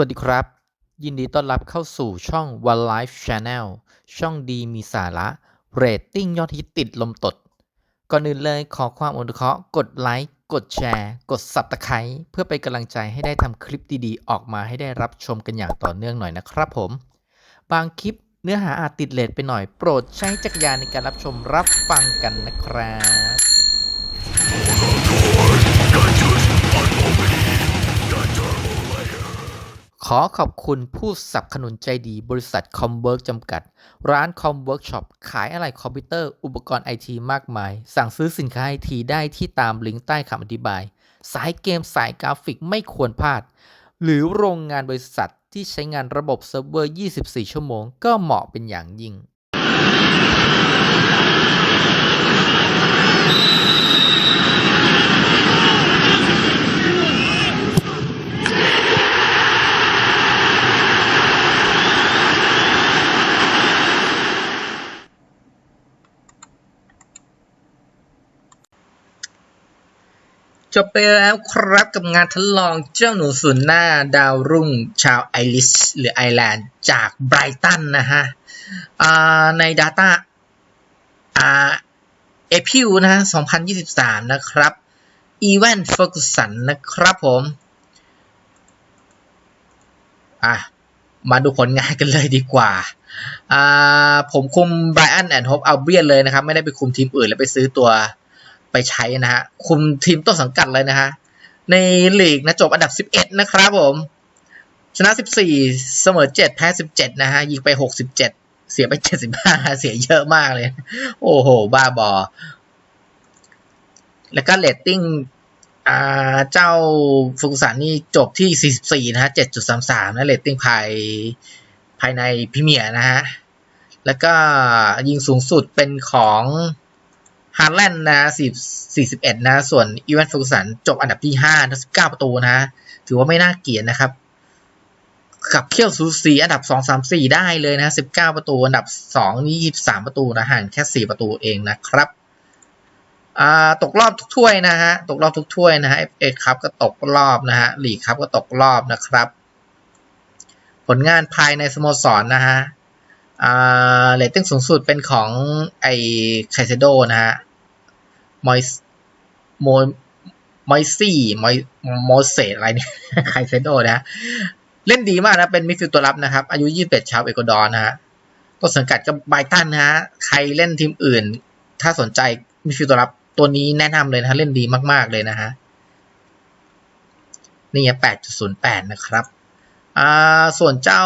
วัสดีครับ ยินดีต้อนรับเข้าสู่ช่อง One Life Channel ช่องดีมีสาระเรตติ้งยอดฮิตติดลมตด ก่อนอื่นเลยขอความอนุเคราะห์กดไลค์กดแชร์ กด Subscribe เพื่อเป็นกำลังใจให้ได้ทำคลิปดีๆ ออกมาให้ได้รับชมกันอย่างต่อเนื่องหน่อยนะครับผม บางคลิปเนื้อหาอาจติดเลทไปหน่อยโปรดใช้จักรยานในการรับชมรับฟังกันนะครับ ขอขอบคุณผู้สนับสนุนใจดีบริษัทคอมเวิร์กจำกัด ร้านคอมเวิร์กช็อปขายอะไหล่คอมพิวเตอร์อุปกรณ์ไอทีมากมาย สั่งซื้อสินค้าไอทีได้ที่ตามลิงก์ใต้คำอธิบาย สายเกมสายกราฟิกไม่ควรพลาด หรือโรงงานบริษัทที่ใช้งานระบบเซิร์ฟเวอร์ 24 ชั่วโมง ก็เหมาะเป็นอย่างยิ่ง จบไปแล้วครับกับงานทดลองเจ้าหนูศูนย์หน้าดาวรุ่งชาวไอริสหรือไอร์แลนด์จากไบรตันนะฮะใน Data อ่าเอพิวนะฮะ 2023 นะครับอีเวนต์เฟอร์กุสันนะครับผมอะมาดูผลงานกันเลยดีกว่าอ่าผมคุมไบรอันแอนด์โฮปอัลเบียนเลยนะครับ ไม่ได้ไปคุมทีมอื่นแล้วไปซื้อตัว ไปใช้นะฮะ คุมทีมต้นสังกัดเลยนะฮะ ในลีกนะจบอันดับ 11 นะครับผม ชนะ 14 เสมอ 7 แพ้ 17 นะฮะ ยิงไป 67 เสียไป 75 เสียเยอะมากเลย โอ้โห บ้าบอ แล้วก็เรตติ้งอ่าเจ้าฟุกุสันนี่จบที่ 44 นะฮะ 7.33 นะเรตติ้งภายภายในพรีเมียนะฮะ แล้วก็ยิงสูงสุดเป็นของ ฮาร์แลนด์นะ4 41นะ ส่วนอีเวนต์ฟูสันจบอันดับที่5นะ19ประตูนะ ถือว่าไม่น่าเกลียดนะครับขับเคี่ยวสูสีอันดับ2 3 4ได้เลยนะ19ประตู อันดับ2นี่23ประตูนะห่างแค่4ประตูเองนะครับตกรอบทุกถ้วยนะฮะ ตกรอบทุกถ้วยนะฮะเอครับก็ตกรอบนะฮะลีกครับก็ตกรอบนะครับ ผลงานภายในสโมสรนะฮะ เรตติ้งสูงสุดเป็นของไอไคเซโดนะฮะมอยโมมอยซี่มอยโมเสสอะไรเนี่ยไคเซโดนะเล่นดีมากนะ เป็นมิดฟิลด์ตัวรับนะครับ อายุ 21 ชาวเอกวาดอร์นะฮะต้นสังกัดกับไบตันนะฮะใครเล่นทีมอื่น ถ้าสนใจมิดฟิลด์ตัวรับตัวนี้แนะนำเลยนะเล่นดีมาก ๆ เลยนะฮะนี่ไง8.08นะครับ อ่าส่วนเจ้า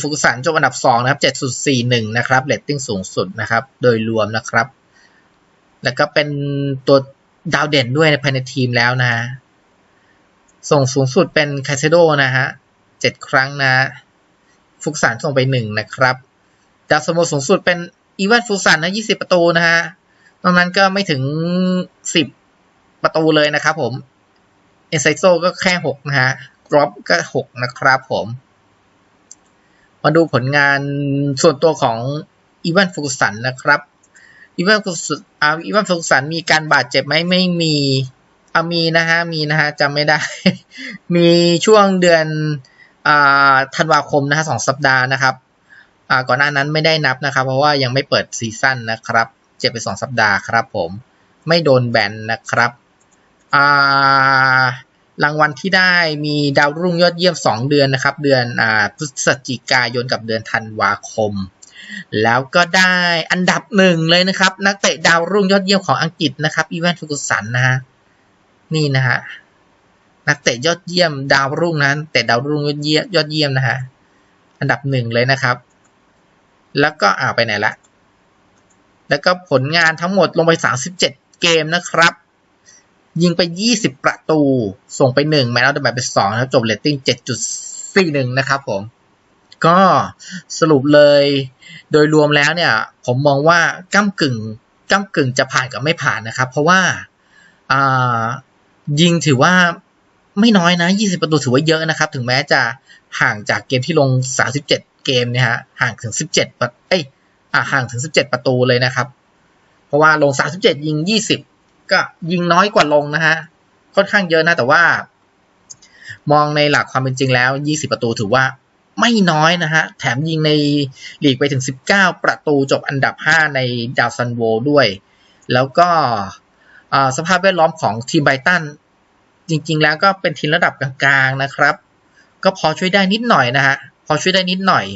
ฟุกุสันจบอันดับ 2 นะครับ 7.41 นะครับเรตติ้งสูงสุดนะครับ โดยรวมนะครับ แล้วก็เป็นตัวดาวเด่นด้วยภายในทีมแล้วนะ ส่งสูงสุดเป็นคาเซโดนะฮะเจ็ดครั้งนะ ฟุกสันส่งไปหนึ่งนะครับ ดาวสโมสูงสุดเป็นอีวานฟุกสันนะยี่สิบประตูนะฮะนอกนั้นก็ไม่ถึงสิบประตูเลยนะครับผม เอไซโซก็แค่หกนะฮะ กรอบก็หกนะครับผม มาดูผลงานส่วนตัวของอีวานฟุกสันนะครับอีวานฟุกสันอีวานฟุกสันมีการบาดเจ็บไหมไม่มีอามีนะฮะมีนะฮะจำไม่ได้ มีช่วงเดือนอธันวาคมนะฮะสองสัปดาห์นะครับก่อนหน้านั้นไม่ได้นับนะครับ เพราะว่ายังไม่เปิดซีซั่นนะครับ เจ็บไปสองสัปดาห์ครับผม ไม่โดนแบนนะครับ อ่า รางวัลที่ได้มีดาวรุ่งยอดเยี่ยม 2 เดือนนะครับ เดือนอพฤศจิกายนกับเดือนธันวาคม แล้วก็ได้อันดับหนึ่งเลยนะครับ นักเตะดาวรุ่งยอดเยี่ยมของอังกฤษนะครับอีแวนฟุกุสันนะฮะนี่นะฮะนักเตะยอดเยี่ยมดาวรุ่งนั้นแต่ดาวรุ่งยอดเยี่ยมยอดเยี่ยมนะฮะอันดับหนึ่งเลยนะครับ แล้วก็อ่าไปไหนละแล้วก็ผลงานทั้งหมดลงไป 37 เกมนะครับ ยิงไป 20 ประตู ส่งไป1แมตช์เอาแต่แบบไป2นะครับจบเรตติ้ง 7.41 นะครับผม ก็สรุปเลยโดยรวมแล้วเนี่ย ผมมองว่าก้ากึ่งก้ากึ่งจะผ่านกับไม่ผ่านนะครับ เพราะว่าายิงถือว่าไม่น้อยนะ 20 ประตูถือว่าเยอะนะครับ ถึงแม้จะห่างจากเกมที่ลง 37 เกมเนี่ยฮะ ห่างถึง 17ประเอ้ยอห่างถึง 17 ประตูเลยนะครับ เพราะว่าลง 37 ยิง 20 ก็ยิงน้อยกว่าลงนะฮะ ค่อนข้างเยอะนะ แต่ว่า มองในหลักความเป็นจริงแล้ว 20 ประตูถือว่าไม่น้อยนะฮะ แถมยิงในลีกไปถึง 19 ประตูจบอันดับ 5 ในดาวซันโวด้วย แล้วก็อ่าสภาพแวดล้อมของทีมไบตัน จริง ๆ แล้วก็เป็นทีมระดับกลางๆนะครับ ก็พอช่วยได้นิดหน่อยนะฮะ พอช่วยได้นิดหน่อย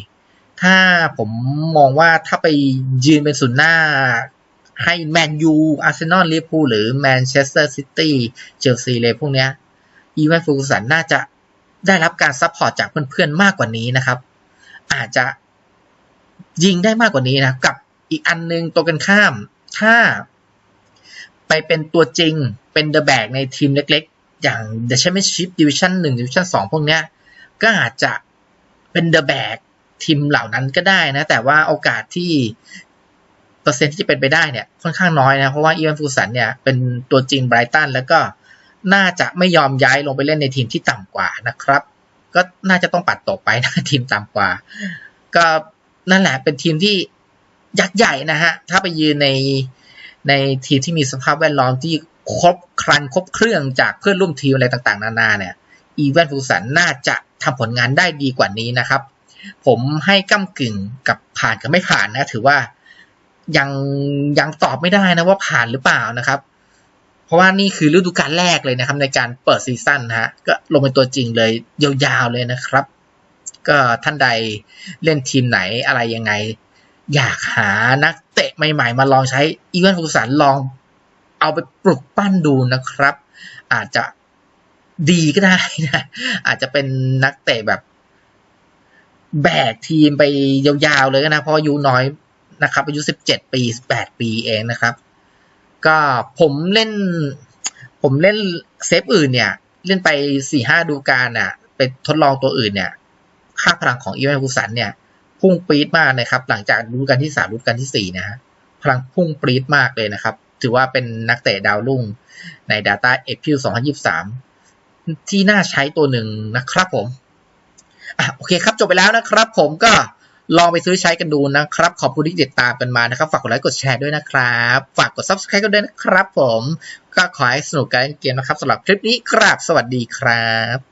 ถ้าผมมองว่าถ้าไปยืนเป็นศูนย์หน้า ให้แมนยูอาร์เซนอลลิเวอร์พูลหรือแมนเชสเตอร์ซิตี้เชลซีเลยพวกเนี้ยอีวานฟูกสันน่าจะได้รับการซัพพอร์ตจากเพื่อนๆมากกว่านี้นะครับ อาจจะยิงได้มากกว่านี้นะกับอีกอันนึงตัวกันข้าม ถ้าไปเป็นตัวจริงเป็นเดอะแบกในทีมเล็กๆ อย่าง The Championship Division 1 Division 2พวกเนี้ยก็อาจจะเป็นเดอะแบกทีมเหล่านั้นก็ได้นะ แต่ว่าโอกาสที่ เปอร์เซ็นต์ที่จะเป็นไปได้เนี่ยค่อนข้างน้อยนะ เพราะว่าอีวานฟูสันเนี่ยเป็นตัวจริงไบรตันแล้วก็น่าจะไม่ยอมย้ายลงไปเล่นในทีมที่ต่ำกว่านะครับ ก็น่าจะต้องปัดตกไปนะทีมต่ำกว่า ก็นั่นแหละเป็นทีมที่ยักษ์ใหญ่นะฮะ ถ้าไปยืนในในทีมที่มีสภาพแวดล้อมที่ครบครันครบเครื่องจากเพื่อนร่วมทีมอะไรต่างๆ นานาเนี่ยอีแวนฟูสันน่าจะทำผลงานได้ดีกว่านี้นะครับ ผมให้ก้ากึ่งกับผ่านกับไม่ผ่านนะ ถือว่า ยังยังตอบไม่ได้นะว่าผ่านหรือเปล่านะครับ เพราะว่านี่คือฤดูกาลแรกเลยนะครับ ในการเปิดซีซั่นนะฮะก็ลงเป็นตัวจริงเลยยาวๆเลยนะครับ ก็ท่านใดเล่นทีมไหนอะไรยังไง อยากหานักเตะใหม่ๆ มาลองใช้อีเวนต์ฟูสันลองเอาไปปลุกปั้นดูนะครับ อาจจะดีก็ได้นะอาจจะเป็นนักเตะแบบแบกทีมไปยาวๆเลยนะเพราะอายุน้อย นะครับอายุสิบเจ็ดปีแปดปีเองนะครับ ก็ผมเล่น ผมเล่นเซฟอื่นเนี่ย เล่นไปสี่ห้าดูการน่ะไปทดลองตัวอื่นเนี่ย ค่าพลังของอีเวนต์ฟูสันเนี่ย พุ่งปรี๊ดมากนะครับ หลังจากดูกาลที่สามดูกาลที่สี่นะฮะพลังพุ่งปรี๊ดมากเลยนะครับ ถือว่าเป็นนักเตะดาวรุ่งใน Data a p r i l 2023 ที่น่าใช้ตัวหนึ่งนะครับผมอะโอเคครับจบไปแล้วนะครับผมก็ ลองไปซื้อใช้กันดูนะครับ ขอบคุณที่ติดตามกันมานะครับ ฝากกดไลค์กดแชร์ด้วยนะครับ ฝากกด subscribe กันด้วยนะครับผม ก็ขอให้สนุกกับเกมนะครับสำหรับคลิปนี้ครับ สวัสดีครับ